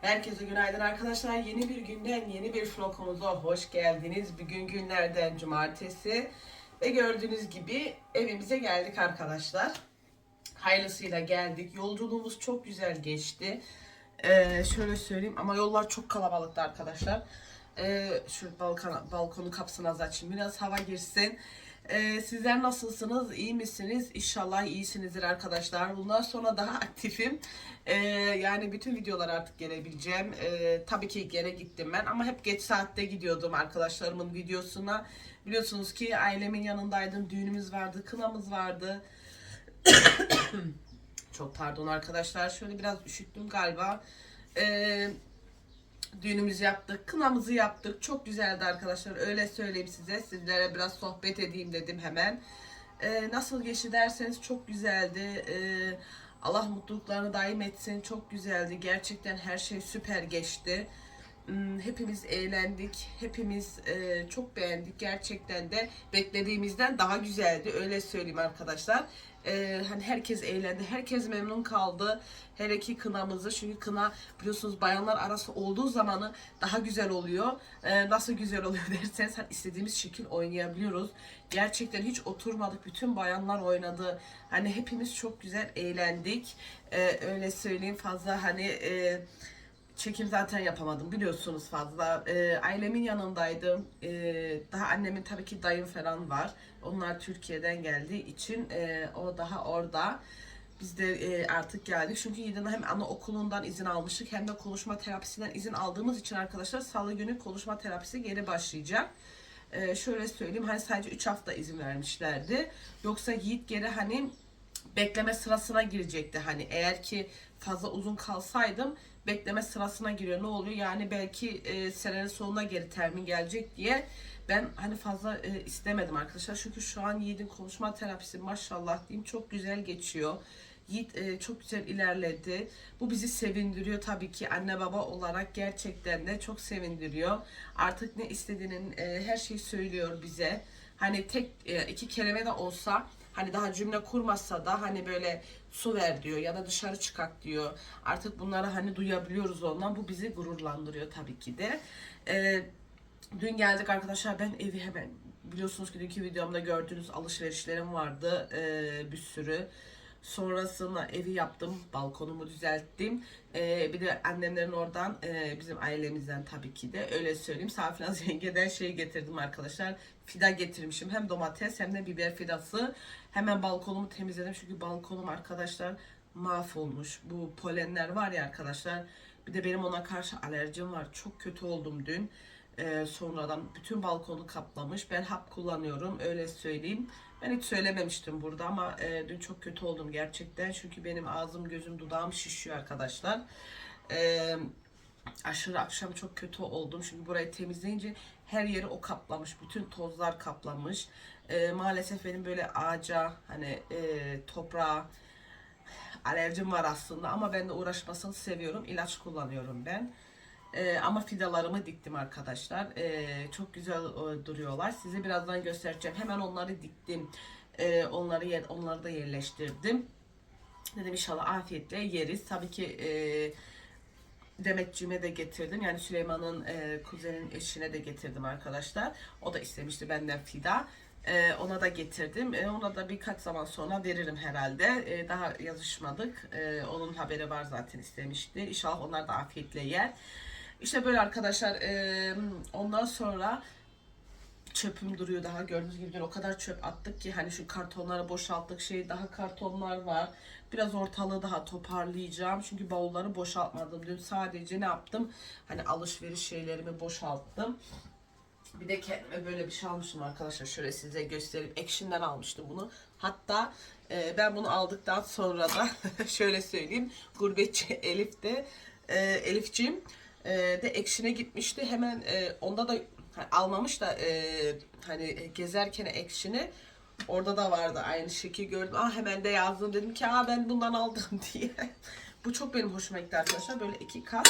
Herkese günaydın arkadaşlar. Yeni bir günden yeni bir vlogumuza hoş geldiniz. Bugün günlerden cumartesi. Ve gördüğünüz gibi evimize geldik arkadaşlar. Hayırlısıyla geldik. Yolculuğumuz çok güzel geçti. Ee, şöyle söyleyeyim ama yollar çok kalabalıktı arkadaşlar. Ee, şu balkona, balkonu kapısını az açayım. Biraz hava girsin. Ee, sizler nasılsınız? İyi misiniz? İnşallah iyisinizdir arkadaşlar. Bundan sonra daha aktifim. Ee, yani bütün videolar artık gelebileceğim. Ee, tabii ki gene gittim ben ama hep geç saatte gidiyordum arkadaşlarımın videosuna. Biliyorsunuz ki ailemin yanındaydım. Düğünümüz vardı, kınamız vardı. Çok pardon arkadaşlar. Şöyle biraz üşüttüm galiba. Ee, düğünümüzü yaptık, kınamızı yaptık. Çok güzeldi arkadaşlar. Öyle söyleyeyim size. Sizlere biraz sohbet edeyim dedim hemen. Ee, nasıl geçti derseniz çok güzeldi. Ee, Allah mutluluklarını daim etsin. Çok güzeldi. Gerçekten her şey süper geçti. Hmm, Hepimiz eğlendik. Hepimiz e, çok beğendik. Gerçekten de beklediğimizden daha güzeldi. Öyle söyleyeyim arkadaşlar. Ee, hani herkes eğlendi. Herkes memnun kaldı. Her iki kınamızı. Çünkü kına biliyorsunuz bayanlar arası olduğu zamanı daha güzel oluyor. Ee, nasıl güzel oluyor derseniz hani istediğimiz şekil oynayabiliyoruz. Gerçekten hiç oturmadık. Bütün bayanlar oynadı. Hani hepimiz çok güzel eğlendik. Öyle söyleyeyim fazla hani e, çekim zaten yapamadım biliyorsunuz fazla. Ee, ailemin yanındaydım. Ee, daha annemin tabii ki dayım falan var. Onlar Türkiye'den geldiği için e, o daha orada. Biz de e, artık geldik. Çünkü Yiğit'in hem anaokulundan izin almıştık hem de konuşma terapisinden izin aldığımız için arkadaşlar salı günü konuşma terapisi geri başlayacak. Ee, şöyle söyleyeyim hani sadece 3 hafta izin vermişlerdi. Yoksa Yiğit geri hani bekleme sırasına girecekti. Hani eğer ki fazla uzun kalsaydım bekleme sırasına giriyor. Ne oluyor? Yani belki e, senenin sonuna geri termin gelecek diye ben hani fazla e, istemedim arkadaşlar. Çünkü şu an Yiğit'in konuşma terapisi maşallah diyeyim çok güzel geçiyor. Yiğit e, çok güzel ilerledi. Bu bizi sevindiriyor tabii ki anne baba olarak gerçekten de çok sevindiriyor. Artık ne istediğinin e, her şeyi söylüyor bize. Hani tek e, iki kelime de olsa hani daha cümle kurmasa da hani böyle su ver diyor ya da dışarı çıkak diyor. Artık bunları hani duyabiliyoruz ondan. Bu bizi gururlandırıyor tabii ki de. E, dün geldik arkadaşlar ben evi hemen biliyorsunuz ki dünkü videomda gördüğünüz alışverişlerim vardı e, bir sürü. Sonrasında evi yaptım, balkonumu düzelttim. Ee, bir de annemlerin oradan, e, bizim ailemizden tabii ki de öyle söyleyeyim. Safinaz yengeden şey getirdim arkadaşlar. Fida getirmişim. Hem domates hem de biber fidası. Hemen balkonumu temizledim. Çünkü balkonum arkadaşlar mahvolmuş. Bu polenler var ya arkadaşlar. Bir de benim ona karşı alerjim var. Çok kötü oldum dün. Ee, sonradan bütün balkonu kaplamış. Ben hap kullanıyorum öyle söyleyeyim. Ben hiç söylememiştim burada ama e, dün çok kötü oldum gerçekten. Çünkü benim ağzım, gözüm, dudağım şişiyor arkadaşlar. Ee, aşırı akşam çok kötü oldum. Çünkü burayı temizleyince her yeri o kaplamış. Bütün tozlar kaplamış. Ee, maalesef benim böyle ağaca, hani e, toprağa alerjim var aslında. Ama ben de uğraşmasını seviyorum. İlaç kullanıyorum ben. Ee, ama fidalarımı diktim arkadaşlar. Ee, çok güzel e, duruyorlar. Size birazdan göstereceğim. Hemen onları diktim. Ee, onları yer, onları da yerleştirdim. Dedim inşallah afiyetle yeriz. Tabii ki e, Demetciğime de getirdim. Yani Süleyman'ın e, kuzenin eşine de getirdim arkadaşlar. O da istemişti benden fida. E, ona da getirdim. E, ona da birkaç zaman sonra veririm herhalde. E, daha yazışmadık. E, onun haberi var zaten istemişti. İnşallah onlar da afiyetle yer. İşte böyle arkadaşlar. E, ondan sonra çöpüm duruyor daha gördüğünüz gibi o kadar çöp attık ki hani şu kartonları boşalttık şey daha kartonlar var. Biraz ortalığı daha toparlayacağım çünkü bavulları boşaltmadım. Dün sadece ne yaptım? Hani alışveriş şeylerimi boşalttım. Bir de kendime böyle bir şey almıştım arkadaşlar şöyle size göstereyim. Action'dan almıştım bunu. Hatta e, ben bunu aldıktan sonra da şöyle söyleyeyim gurbetçi Elif de e, Elifciğim e, de Action'e gitmişti. Hemen e, onda da almamış da e, hani gezerken ekşini orada da vardı aynı şekil gördüm. Ah hemen de yazdım dedim ki aa ben bundan aldım diye. Bu çok benim hoşuma gitti arkadaşlar. Böyle iki kat.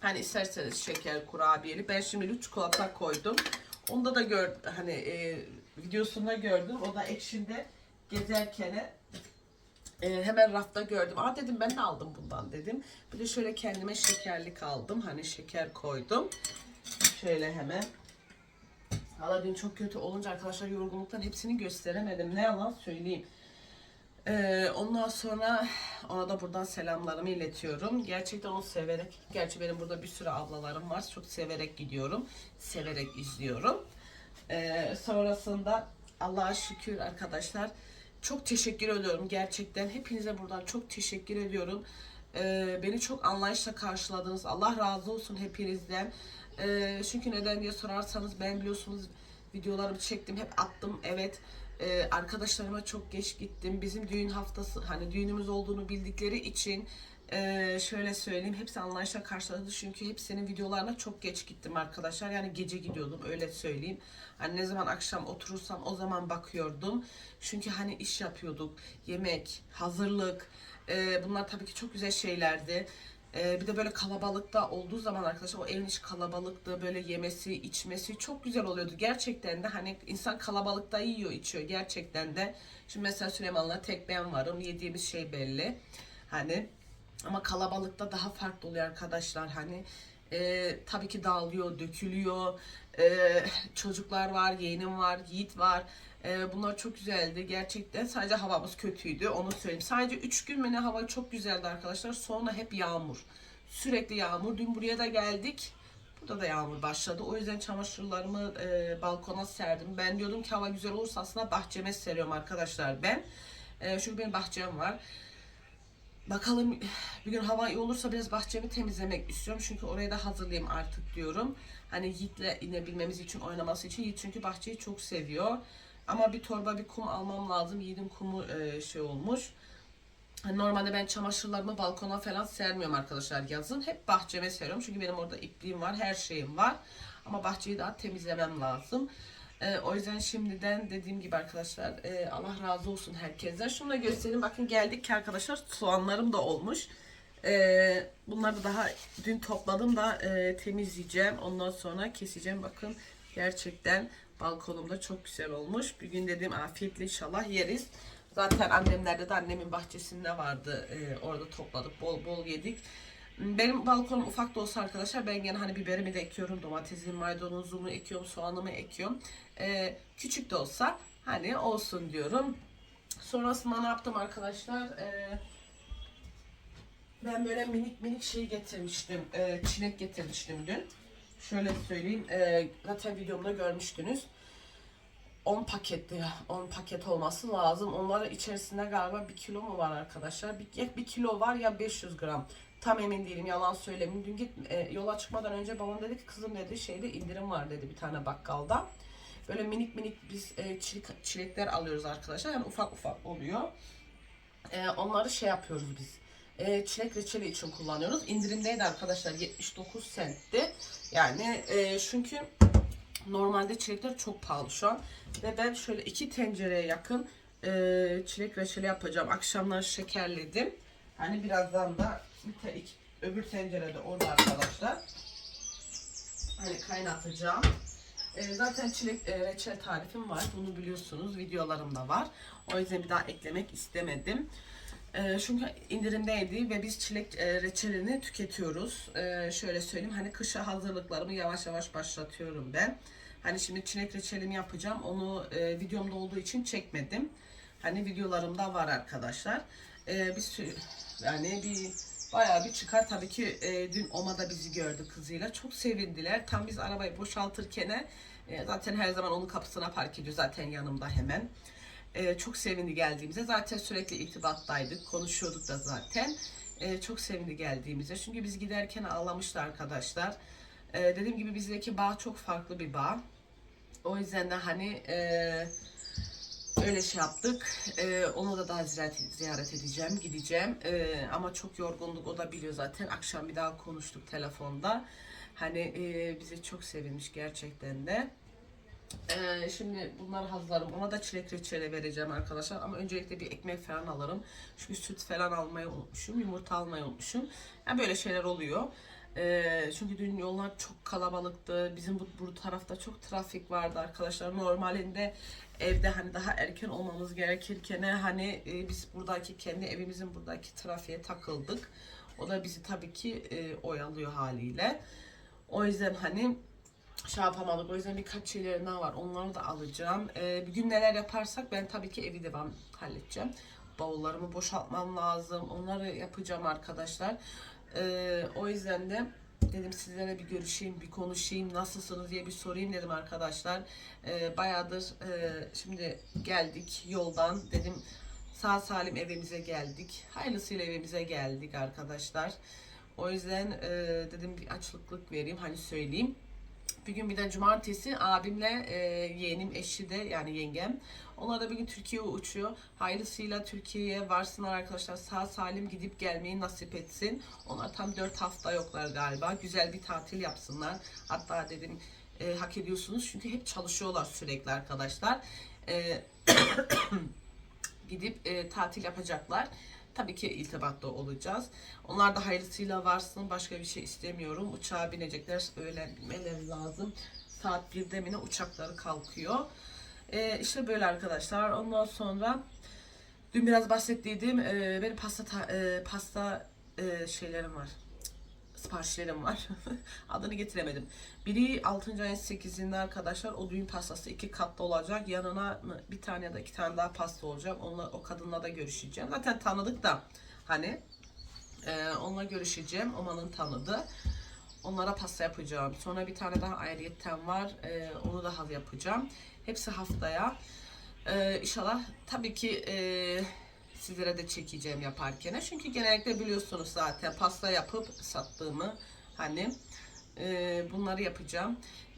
Hani isterseniz şeker, kurabiyeli. Ben şimdi üç çikolata koydum. Onda da gör hani e, videosunda gördüm. O da ekşinde gezerken Ee, hemen rafta gördüm. Aa dedim ben de aldım bundan dedim. Bir de şöyle kendime şekerlik aldım. Hani şeker koydum. Şöyle hemen. Valla dün çok kötü olunca arkadaşlar yorgunluktan hepsini gösteremedim. Ne yalan söyleyeyim. Ee, ondan sonra ona da buradan selamlarımı iletiyorum. Gerçekten onu severek, gerçi benim burada bir sürü ablalarım var. Çok severek gidiyorum. Severek izliyorum. Ee, sonrasında Allah'a şükür arkadaşlar. Çok teşekkür ediyorum gerçekten. Hepinize buradan çok teşekkür ediyorum. Ee, beni çok anlayışla karşıladınız. Allah razı olsun hepinizden. Ee, çünkü neden diye sorarsanız ben biliyorsunuz videolarımı çektim. Hep attım. Evet. Ee, arkadaşlarıma çok geç gittim. Bizim düğün haftası hani düğünümüz olduğunu bildikleri için ee, şöyle söyleyeyim hepsi anlayışla karşıladı çünkü hepsinin videolarına çok geç gittim arkadaşlar yani gece gidiyordum öyle söyleyeyim hani ne zaman akşam oturursam o zaman bakıyordum çünkü hani iş yapıyorduk yemek hazırlık ee, bunlar tabii ki çok güzel şeylerdi ee, bir de böyle kalabalıkta olduğu zaman arkadaşlar o evin içi kalabalıktı böyle yemesi içmesi çok güzel oluyordu gerçekten de hani insan kalabalıkta yiyor içiyor gerçekten de şimdi mesela Süleyman'la tek ben varım yediğimiz şey belli hani ama kalabalıkta daha farklı oluyor arkadaşlar. Hani e, tabii ki dağılıyor, dökülüyor. E, çocuklar var, yeğenim var, Yiğit var. E, bunlar çok güzeldi gerçekten. Sadece havamız kötüydü onu söyleyeyim. Sadece 3 gün mü ne hava çok güzeldi arkadaşlar. Sonra hep yağmur. Sürekli yağmur. Dün buraya da geldik. Burada da yağmur başladı. O yüzden çamaşırlarımı e, balkona serdim. Ben diyordum ki hava güzel olursa aslında bahçeme seriyorum arkadaşlar ben. E, çünkü benim bahçem var. Bakalım bir gün hava iyi olursa biraz bahçemi temizlemek istiyorum. Çünkü orayı da hazırlayayım artık diyorum. Hani Yiğit'le inebilmemiz için, oynaması için. Yiğit çünkü bahçeyi çok seviyor. Ama bir torba bir kum almam lazım. Yiğit'in kumu e, şey olmuş. Hani normalde ben çamaşırlarımı balkona falan sermiyorum arkadaşlar yazın. Hep bahçeme seriyorum. Çünkü benim orada ipliğim var, her şeyim var. Ama bahçeyi daha temizlemem lazım. Ee, o yüzden şimdiden dediğim gibi arkadaşlar e, Allah razı olsun herkesten. Şunu da göstereyim. Bakın geldik ki arkadaşlar soğanlarım da olmuş. Ee, bunları da daha dün topladım da e, temizleyeceğim. Ondan sonra keseceğim. Bakın gerçekten balkonumda çok güzel olmuş. Bir gün dedim afiyetle inşallah yeriz. Zaten annemlerde de annemin bahçesinde vardı. Ee, orada topladık. Bol bol yedik. Benim balkonum ufak da olsa arkadaşlar ben gene hani biberimi de ekiyorum, domatesimi, maydanozumu ekiyorum, soğanımı ekiyorum. Ee, küçük de olsa hani olsun diyorum. Sonrasında ne yaptım arkadaşlar? Ee, ben böyle minik minik şey getirmiştim. Ee, çilek getirmiştim dün. Şöyle söyleyeyim. Ee, zaten videomda görmüştünüz. 10 paketli 10 paket olması lazım. Onların içerisinde galiba 1 kilo mu var arkadaşlar? Bir, ya 1 kilo var ya 500 gram. Tam emin değilim yalan söylemeyeyim. Dün git e, yola çıkmadan önce babam dedi ki kızım dedi şeyde indirim var dedi bir tane bakkalda. Böyle minik minik biz e, çilek, çilekler alıyoruz arkadaşlar. Yani ufak ufak oluyor. E, onları şey yapıyoruz biz. E, çilek reçeli için kullanıyoruz. İndirimdeydi arkadaşlar 79 centti. Yani e, çünkü normalde çilekler çok pahalı şu an. Ve ben şöyle iki tencereye yakın e, çilek reçeli yapacağım. Akşamlar şekerledim. Hani birazdan da bir te, iki, öbür tencerede orada arkadaşlar. Hani kaynatacağım. E, zaten çilek e, reçel tarifim var. Bunu biliyorsunuz. Videolarımda var. O yüzden bir daha eklemek istemedim. E, çünkü indirimdeydi ve biz çilek e, reçelini tüketiyoruz. E, şöyle söyleyeyim. Hani kışa hazırlıklarımı yavaş yavaş başlatıyorum ben. Hani şimdi çilek reçelimi yapacağım. Onu e, videomda olduğu için çekmedim. Hani videolarımda var arkadaşlar. E, bir sürü yani bir bayağı bir çıkar. Tabii ki e, dün Oma da bizi gördü kızıyla. Çok sevindiler. Tam biz arabayı boşaltırken zaten her zaman onun kapısına park ediyor. Zaten yanımda hemen. E, çok sevindi geldiğimize. Zaten sürekli irtibattaydık. Konuşuyorduk da zaten. E, çok sevindi geldiğimize. Çünkü biz giderken ağlamıştı arkadaşlar. E, dediğim gibi bizdeki bağ çok farklı bir bağ. O yüzden de hani e, öyle şey yaptık. E, onu da daha ziyaret, ziyaret edeceğim, gideceğim. E, ama çok yorgunluk o da biliyor zaten. Akşam bir daha konuştuk telefonda. Hani e, bize çok sevinmiş gerçekten de. Ee, şimdi bunları hazırlarım. Ona da çilek reçeli vereceğim arkadaşlar. Ama öncelikle bir ekmek falan alırım. Çünkü süt falan almayı unutmuşum. Yumurta almayı unutmuşum. Yani böyle şeyler oluyor. Ee, çünkü dün yollar çok kalabalıktı. Bizim bu, bu tarafta çok trafik vardı arkadaşlar. Normalinde evde hani daha erken olmamız gerekirken hani e, biz buradaki kendi evimizin buradaki trafiğe takıldık. O da bizi tabii ki e, oyalıyor haliyle. O yüzden hani şey yapamadık. O yüzden birkaç şeylerim daha var. Onları da alacağım. Ee, bir gün neler yaparsak ben tabii ki evi devam halledeceğim. Bavullarımı boşaltmam lazım. Onları yapacağım arkadaşlar. Ee, o yüzden de dedim sizlere bir görüşeyim, bir konuşayım, nasılsınız diye bir sorayım dedim arkadaşlar. Ee, bayağıdır e, şimdi geldik yoldan dedim sağ salim evimize geldik. Hayırlısıyla evimize geldik arkadaşlar. O yüzden e, dedim bir açlıklık vereyim hani söyleyeyim. Bir gün bir de cumartesi abimle e, yeğenim eşi de yani yengem. Onlar da bir gün Türkiye'ye uçuyor. Hayırlısıyla Türkiye'ye varsınlar arkadaşlar. Sağ salim gidip gelmeyi nasip etsin. Onlar tam 4 hafta yoklar galiba. Güzel bir tatil yapsınlar. Hatta dedim e, hak ediyorsunuz çünkü hep çalışıyorlar sürekli arkadaşlar. E, gidip e, tatil yapacaklar. Tabii ki iltibatta olacağız. Onlar da hayırlısıyla varsın. Başka bir şey istemiyorum. Uçağa binecekler. Öğlenmeleri lazım. Saat 1'de mi ne uçakları kalkıyor. E, işte böyle arkadaşlar. Ondan sonra dün biraz bahsettiydim. E, benim pasta ta- e, pasta e, şeylerim var siparişlerim var. Adını getiremedim. Biri 6. ayın 8'inde arkadaşlar o düğün pastası iki katlı olacak. Yanına bir tane ya da iki tane daha pasta olacak. Onunla, o kadınla da görüşeceğim. Zaten tanıdık da hani e, onunla görüşeceğim. Omanın tanıdı. Onlara pasta yapacağım. Sonra bir tane daha ayrıyetten var. E, onu da hal yapacağım. Hepsi haftaya. E, inşallah tabii ki e, sizlere de çekeceğim yaparken. Çünkü genellikle biliyorsunuz zaten pasta yapıp sattığımı hani e, bunları yapacağım.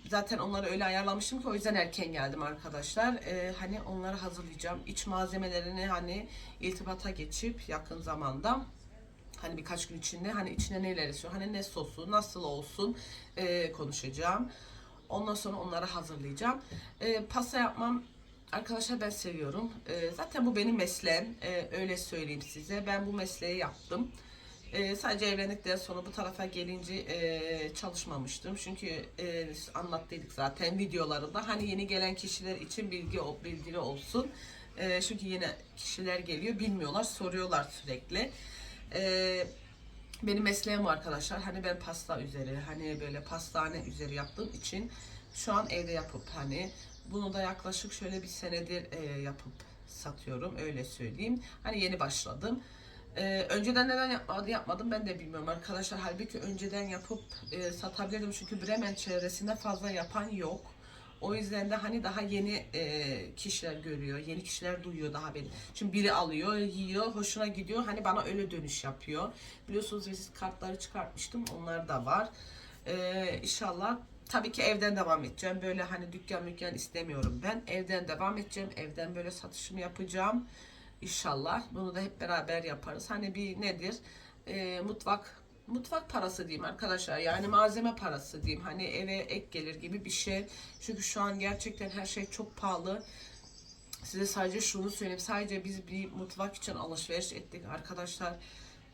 Zaten onları öyle ayarlamıştım ki o yüzden erken geldim arkadaşlar. E, hani onları hazırlayacağım. İç malzemelerini hani iltibata geçip yakın zamanda hani birkaç gün içinde hani içine neler istiyor hani ne sosu nasıl olsun e, konuşacağım. Ondan sonra onları hazırlayacağım. E, pasta yapmam Arkadaşlar ben seviyorum. Ee, zaten bu benim mesleğim. Ee, öyle söyleyeyim size. Ben bu mesleği yaptım. Ee, sadece evlendikten sonra bu tarafa gelince e, çalışmamıştım. Çünkü e, anlattıydık zaten videolarında. Hani yeni gelen kişiler için bilgi bilgili olsun. E, çünkü yeni kişiler geliyor. Bilmiyorlar. Soruyorlar sürekli. E, benim mesleğim arkadaşlar. Hani ben pasta üzeri, hani böyle pastane üzeri yaptığım için şu an evde yapıp hani bunu da yaklaşık şöyle bir senedir e, yapıp satıyorum öyle söyleyeyim. Hani yeni başladım. E, önceden neden yapmadı yapmadım ben de bilmiyorum arkadaşlar. Halbuki önceden yapıp e, satabilirdim çünkü Bremen çevresinde fazla yapan yok. O yüzden de hani daha yeni e, kişiler görüyor, yeni kişiler duyuyor daha beni. Şimdi biri alıyor, yiyor, hoşuna gidiyor. Hani bana öyle dönüş yapıyor. Biliyorsunuz vizit kartları çıkartmıştım, onlar da var. E, inşallah Tabii ki evden devam edeceğim. Böyle hani dükkan mükkan istemiyorum ben. Evden devam edeceğim. Evden böyle satışımı yapacağım. İnşallah. Bunu da hep beraber yaparız. Hani bir nedir? Ee, mutfak mutfak parası diyeyim arkadaşlar. Yani malzeme parası diyeyim. Hani eve ek gelir gibi bir şey. Çünkü şu an gerçekten her şey çok pahalı. Size sadece şunu söyleyeyim. Sadece biz bir mutfak için alışveriş ettik arkadaşlar.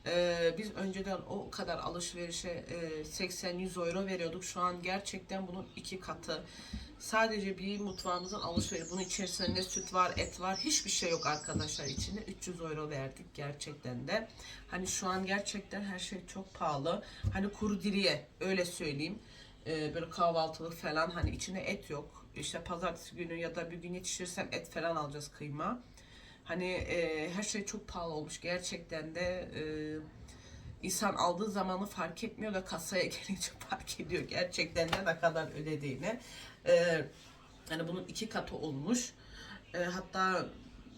Ee, biz önceden o kadar alışverişe e, 80-100 euro veriyorduk. Şu an gerçekten bunun iki katı. Sadece bir mutfağımızın alışverişi. Bunun içerisinde ne süt var, et var. Hiçbir şey yok arkadaşlar içinde. 300 euro verdik gerçekten de. Hani şu an gerçekten her şey çok pahalı. Hani kuru diriye öyle söyleyeyim. Ee, böyle kahvaltılık falan hani içinde et yok. İşte pazartesi günü ya da bir gün yetişirsem et falan alacağız kıyma. Hani e, her şey çok pahalı olmuş gerçekten de e, insan aldığı zamanı fark etmiyor da kasaya gelince fark ediyor gerçekten de ne kadar ödediğini. E, yani bunun iki katı olmuş. E, hatta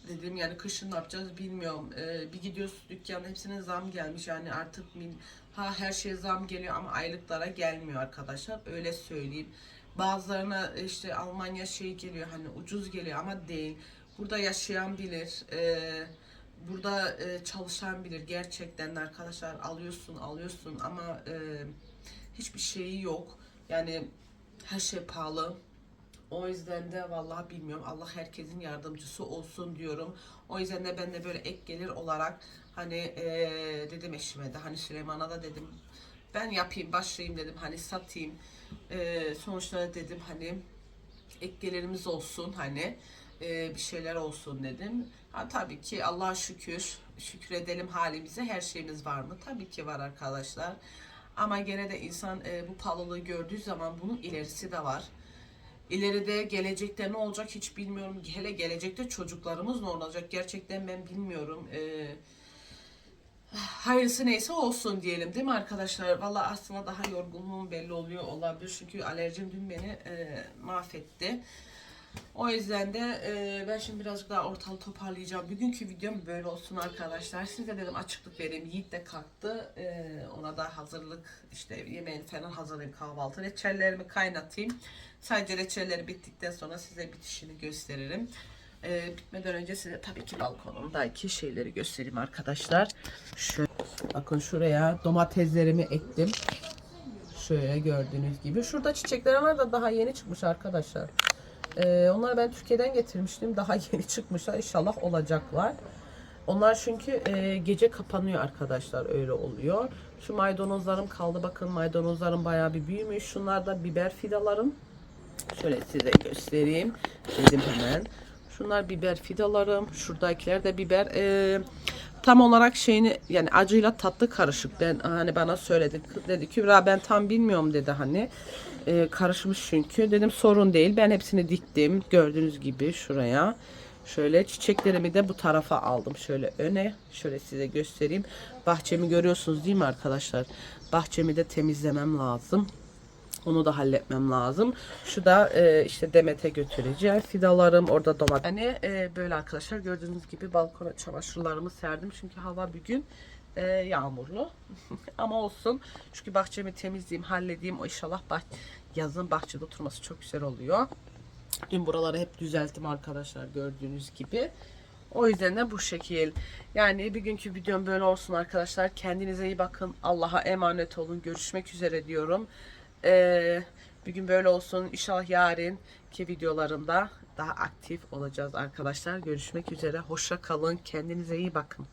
dedim yani kışın ne yapacağız bilmiyorum. E, bir gidiyoruz dükkanın hepsine zam gelmiş yani artık min, ha her şeye zam geliyor ama aylıklara gelmiyor arkadaşlar öyle söyleyeyim. Bazılarına işte Almanya şey geliyor hani ucuz geliyor ama değil. Burada yaşayan bilir. E, burada e, çalışan bilir. Gerçekten arkadaşlar alıyorsun alıyorsun ama e, hiçbir şeyi yok. Yani her şey pahalı. O yüzden de vallahi bilmiyorum. Allah herkesin yardımcısı olsun diyorum. O yüzden de ben de böyle ek gelir olarak hani e, dedim eşime de hani Süleyman'a da dedim ben yapayım başlayayım dedim hani satayım. Ee, sonuçta dedim hani ek gelirimiz olsun hani e, bir şeyler olsun dedim. Ha, tabii ki Allah'a şükür şükredelim halimize her şeyimiz var mı? Tabii ki var arkadaşlar. Ama gene de insan e, bu pahalılığı gördüğü zaman bunun ilerisi de var. İleride gelecekte ne olacak hiç bilmiyorum. Hele gelecekte çocuklarımız ne olacak gerçekten ben bilmiyorum. Ee, hayırlısı neyse olsun diyelim değil mi arkadaşlar? Valla aslında daha yorgunluğum belli oluyor olabilir. Çünkü alerjim dün beni e, mahvetti. O yüzden de e, ben şimdi birazcık daha ortalığı toparlayacağım. Bugünkü videom böyle olsun arkadaşlar. Size dedim açıklık vereyim. Yiğit de kalktı. E, ona da hazırlık işte yemeğini falan hazırlayayım kahvaltı. Reçellerimi kaynatayım. Sadece reçelleri bittikten sonra size bitişini gösteririm. E, bitmeden önce size tabii ki balkonumdaki şeyleri göstereyim arkadaşlar. Şöyle, bakın şuraya domateslerimi ektim. Şöyle gördüğünüz gibi. Şurada çiçekler var da daha yeni çıkmış arkadaşlar. Ee, onları ben Türkiye'den getirmiştim. Daha yeni çıkmışlar. İnşallah olacaklar. Onlar çünkü e, gece kapanıyor arkadaşlar. Öyle oluyor. Şu maydanozlarım kaldı. Bakın maydanozlarım bayağı bir büyümüş. Şunlar da biber fidalarım. Şöyle size göstereyim. Dedim hemen. Şunlar biber fidalarım. Şuradakiler de biber. Ee, tam olarak şeyini yani acıyla tatlı karışık. Ben hani bana söyledi. Dedi Kübra ben tam bilmiyorum dedi hani. Ee, karışmış çünkü. Dedim sorun değil. Ben hepsini diktim. Gördüğünüz gibi şuraya. Şöyle çiçeklerimi de bu tarafa aldım. Şöyle öne. Şöyle size göstereyim. Bahçemi görüyorsunuz değil mi arkadaşlar? Bahçemi de temizlemem lazım. Onu da halletmem lazım. Şu da e, işte Demet'e götüreceğim. Fidalarım orada domates. Yani e, böyle arkadaşlar gördüğünüz gibi balkona çamaşırlarımı serdim. Çünkü hava bugün e, yağmurlu. Ama olsun. Çünkü bahçemi temizleyeyim, halledeyim. O inşallah bah yazın bahçede oturması çok güzel oluyor. Dün buraları hep düzelttim arkadaşlar gördüğünüz gibi. O yüzden de bu şekil. Yani bugünkü videom böyle olsun arkadaşlar. Kendinize iyi bakın. Allah'a emanet olun. Görüşmek üzere diyorum. Ee, bugün böyle olsun. İnşallah yarınki videolarımda daha aktif olacağız arkadaşlar. Görüşmek üzere. Hoşça kalın. Kendinize iyi bakın.